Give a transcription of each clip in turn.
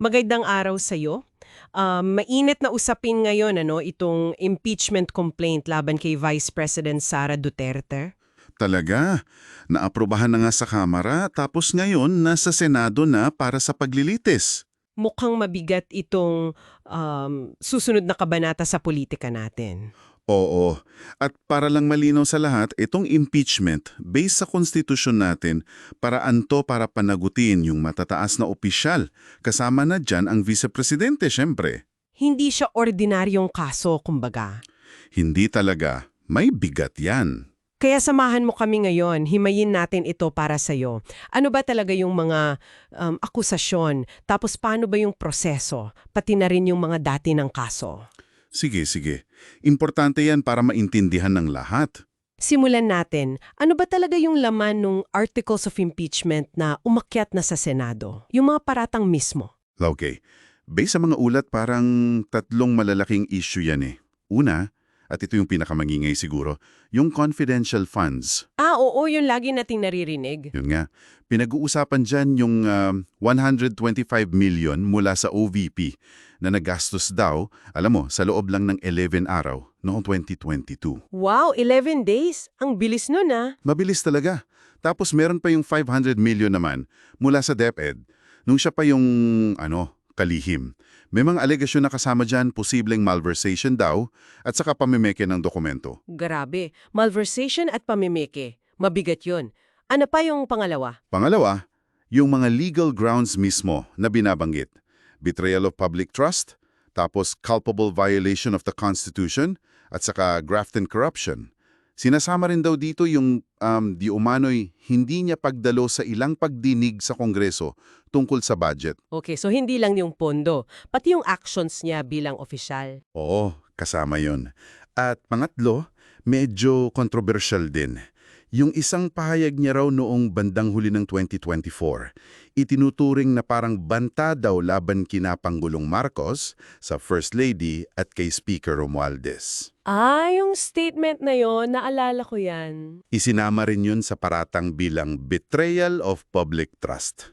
Magandang araw sa iyo. mainit na usapin ngayon ano itong impeachment complaint laban kay Vice President Sara Duterte. Talaga? Naaprobahan na nga sa Kamara tapos ngayon nasa Senado na para sa paglilitis. Mukhang mabigat itong um, susunod na kabanata sa politika natin. Oo. At para lang malinaw sa lahat, itong impeachment, based sa konstitusyon natin, paraan to para panagutin yung matataas na opisyal. Kasama na dyan ang vice-presidente, syempre. Hindi siya ordinaryong kaso, kumbaga. Hindi talaga. May bigat yan. Kaya samahan mo kami ngayon, himayin natin ito para sa'yo. Ano ba talaga yung mga um, akusasyon? Tapos paano ba yung proseso? Pati na rin yung mga dati ng kaso. Sige, sige. Importante yan para maintindihan ng lahat. Simulan natin, ano ba talaga yung laman ng articles of impeachment na umakyat na sa Senado? Yung mga paratang mismo. Okay. Based sa mga ulat, parang tatlong malalaking issue yan eh. Una, at ito yung pinakamangingay siguro, yung confidential funds. Ah, oo, yun lagi nating naririnig. Yun nga. Pinag-uusapan dyan yung ah, 125 million mula sa OVP na nagastos daw, alam mo, sa loob lang ng 11 araw noong 2022. Wow, 11 days? Ang bilis nun ah. Mabilis talaga. Tapos meron pa yung 500 million naman mula sa DepEd nung siya pa yung, ano, kalihim. May mga alegasyon na kasama dyan, posibleng malversation daw at saka pamimeke ng dokumento. Grabe, malversation at pamimeke. Mabigat yun. Ano pa yung pangalawa? Pangalawa, yung mga legal grounds mismo na binabanggit. Betrayal of public trust, tapos culpable violation of the Constitution, at saka graft and corruption. Sinasama rin daw dito yung um, di umano'y hindi niya pagdalo sa ilang pagdinig sa Kongreso tungkol sa budget. Okay, so hindi lang yung pondo, pati yung actions niya bilang opisyal. Oo, kasama yon. At pangatlo, medyo controversial din. Yung isang pahayag niya raw noong bandang huli ng 2024, itinuturing na parang banta daw laban kina Pangulong Marcos sa First Lady at kay Speaker Romualdez. Ah, yung statement na yon, naalala ko yan. Isinama rin yun sa paratang bilang betrayal of public trust.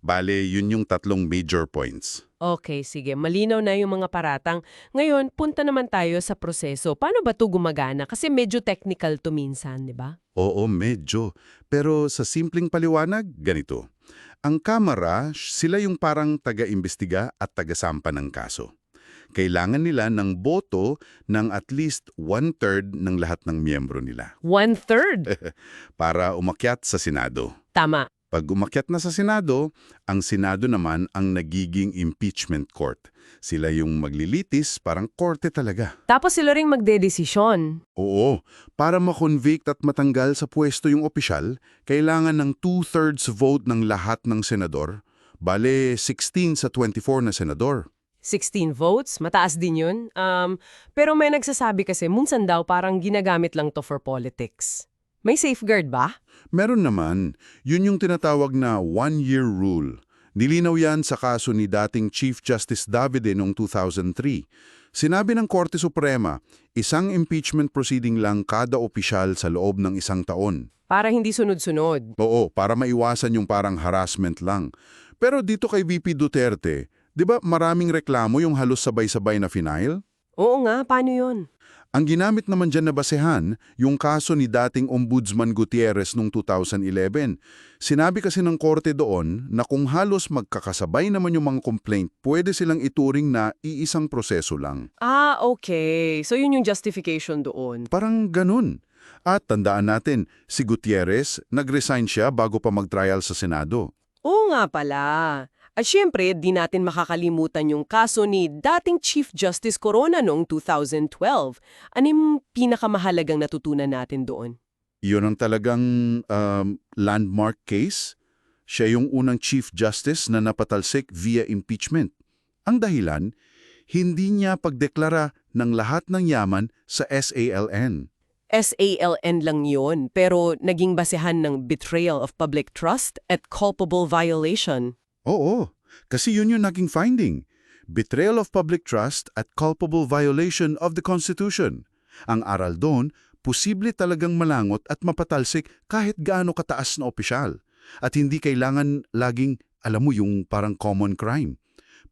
Bale, yun yung tatlong major points. Okay, sige. Malinaw na yung mga paratang. Ngayon, punta naman tayo sa proseso. Paano ba ito gumagana? Kasi medyo technical to minsan, di ba? Oo, medyo. Pero sa simpleng paliwanag, ganito. Ang Kamara, sila yung parang taga-imbestiga at taga-sampa ng kaso. Kailangan nila ng boto ng at least one-third ng lahat ng miyembro nila One-third. para umakyat sa Senado. Tama. Pag umakyat na sa Senado, ang Senado naman ang nagiging impeachment court. Sila yung maglilitis, parang korte talaga. Tapos sila ring magdedesisyon. Oo, para makonvict at matanggal sa pwesto yung opisyal, kailangan ng two-thirds vote ng lahat ng senador. Bale, 16 sa 24 na senador. 16 votes, mataas din yun. Um, pero may nagsasabi kasi, munsan daw parang ginagamit lang to for politics. May safeguard ba? Meron naman, yun yung tinatawag na one-year rule. Nilinaw yan sa kaso ni dating Chief Justice Davide noong 2003. Sinabi ng Korte Suprema, isang impeachment proceeding lang kada opisyal sa loob ng isang taon. Para hindi sunod-sunod. Oo, para maiwasan yung parang harassment lang. Pero dito kay VP Duterte, di ba maraming reklamo yung halos sabay-sabay na final? Oo nga, paano yun? Ang ginamit naman dyan na basehan, yung kaso ni dating Ombudsman Gutierrez noong 2011. Sinabi kasi ng korte doon na kung halos magkakasabay naman yung mga complaint, pwede silang ituring na iisang proseso lang. Ah, okay. So yun yung justification doon. Parang ganun. At tandaan natin, si Gutierrez, nag-resign siya bago pa mag-trial sa Senado. Oo nga pala. At syempre, di natin makakalimutan yung kaso ni dating Chief Justice Corona noong 2012. Ano yung pinakamahalagang natutunan natin doon? Yun ang talagang um, landmark case. Siya yung unang Chief Justice na napatalsik via impeachment. Ang dahilan, hindi niya pagdeklara ng lahat ng yaman sa SALN. SALN lang yun, pero naging basehan ng betrayal of public trust at culpable violation. Oo, kasi yun yung naging finding. Betrayal of public trust at culpable violation of the Constitution. Ang aral doon, posible talagang malangot at mapatalsik kahit gaano kataas na opisyal. At hindi kailangan laging, alam mo yung parang common crime.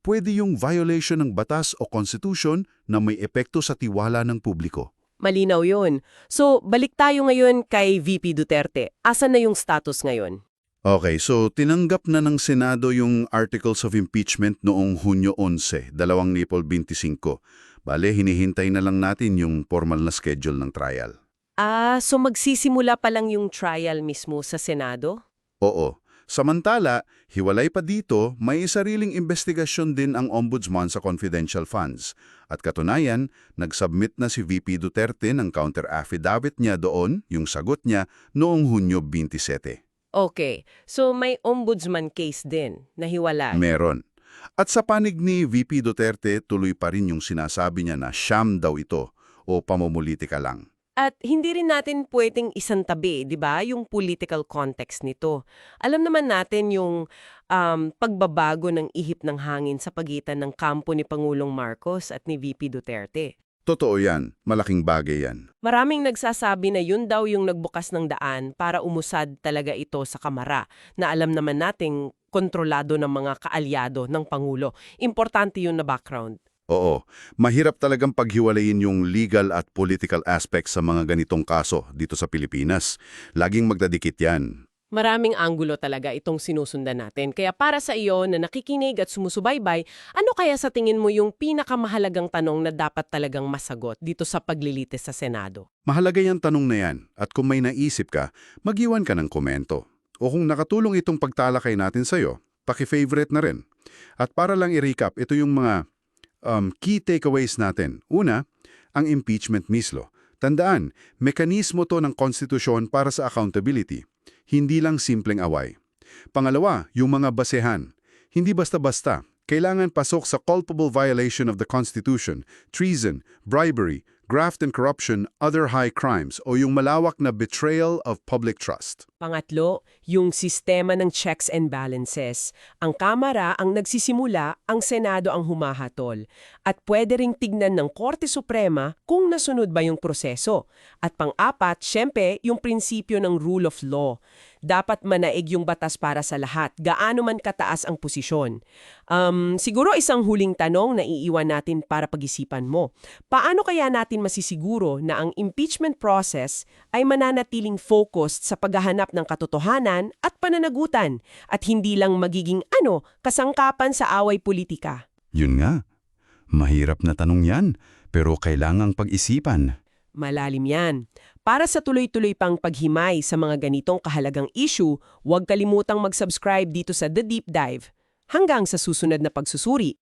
pwede yung violation ng batas o constitution na may epekto sa tiwala ng publiko. Malinaw yun. So, balik tayo ngayon kay VP Duterte. Asan na yung status ngayon? Okay, so tinanggap na ng Senado yung Articles of Impeachment noong Hunyo 11, 2025. Bale, hinihintay na lang natin yung formal na schedule ng trial. Ah, so magsisimula pa lang yung trial mismo sa Senado? Oo. Samantala, hiwalay pa dito, may sariling investigasyon din ang Ombudsman sa confidential funds. At katunayan, nag-submit na si VP Duterte ng counter-affidavit niya doon, yung sagot niya, noong Hunyo 27. Okay, so may ombudsman case din na hiwalay. Meron. At sa panig ni VP Duterte, tuloy pa rin yung sinasabi niya na sham daw ito o pamumulitika lang. At hindi rin natin pwedeng isantabi, di ba, yung political context nito. Alam naman natin yung um, pagbabago ng ihip ng hangin sa pagitan ng kampo ni Pangulong Marcos at ni VP Duterte. Totoo yan. Malaking bagay yan. Maraming nagsasabi na yun daw yung nagbukas ng daan para umusad talaga ito sa kamara, na alam naman nating kontrolado ng mga kaalyado ng Pangulo. Importante yun na background. Oo, mahirap talagang paghiwalayin yung legal at political aspects sa mga ganitong kaso dito sa Pilipinas. Laging magdadikit yan. Maraming anggulo talaga itong sinusundan natin. Kaya para sa iyo na nakikinig at sumusubaybay, ano kaya sa tingin mo yung pinakamahalagang tanong na dapat talagang masagot dito sa paglilitis sa Senado? Mahalaga yung tanong na yan at kung may naisip ka, mag-iwan ka ng komento. O kung nakatulong itong pagtalakay natin sa'yo, paki-favorite na rin. At para lang i-recap, ito yung mga um, key takeaways natin. Una, ang impeachment mislo. Tandaan, mekanismo to ng konstitusyon para sa accountability. Hindi lang simpleng away. Pangalawa, yung mga basehan. Hindi basta-basta. Kailangan pasok sa culpable violation of the Constitution, treason, bribery, graft and corruption, other high crimes, o yung malawak na betrayal of public trust. Pangatlo, yung sistema ng checks and balances. Ang Kamara ang nagsisimula, ang Senado ang humahatol. At pwede ring tignan ng Korte Suprema kung nasunod ba yung proseso. At pang-apat, syempre, yung prinsipyo ng rule of law. Dapat manaig yung batas para sa lahat, gaano man kataas ang posisyon. Um, siguro isang huling tanong na iiwan natin para pag-isipan mo. Paano kaya natin masisiguro na ang impeachment process ay mananatiling focused sa paghahanap ng katotohanan at pananagutan at hindi lang magiging ano, kasangkapan sa away politika? Yun nga. Mahirap na tanong yan, pero kailangang pag-isipan. Malalim yan. Para sa tuloy-tuloy pang paghimay sa mga ganitong kahalagang issue, huwag kalimutang mag-subscribe dito sa The Deep Dive. Hanggang sa susunod na pagsusuri.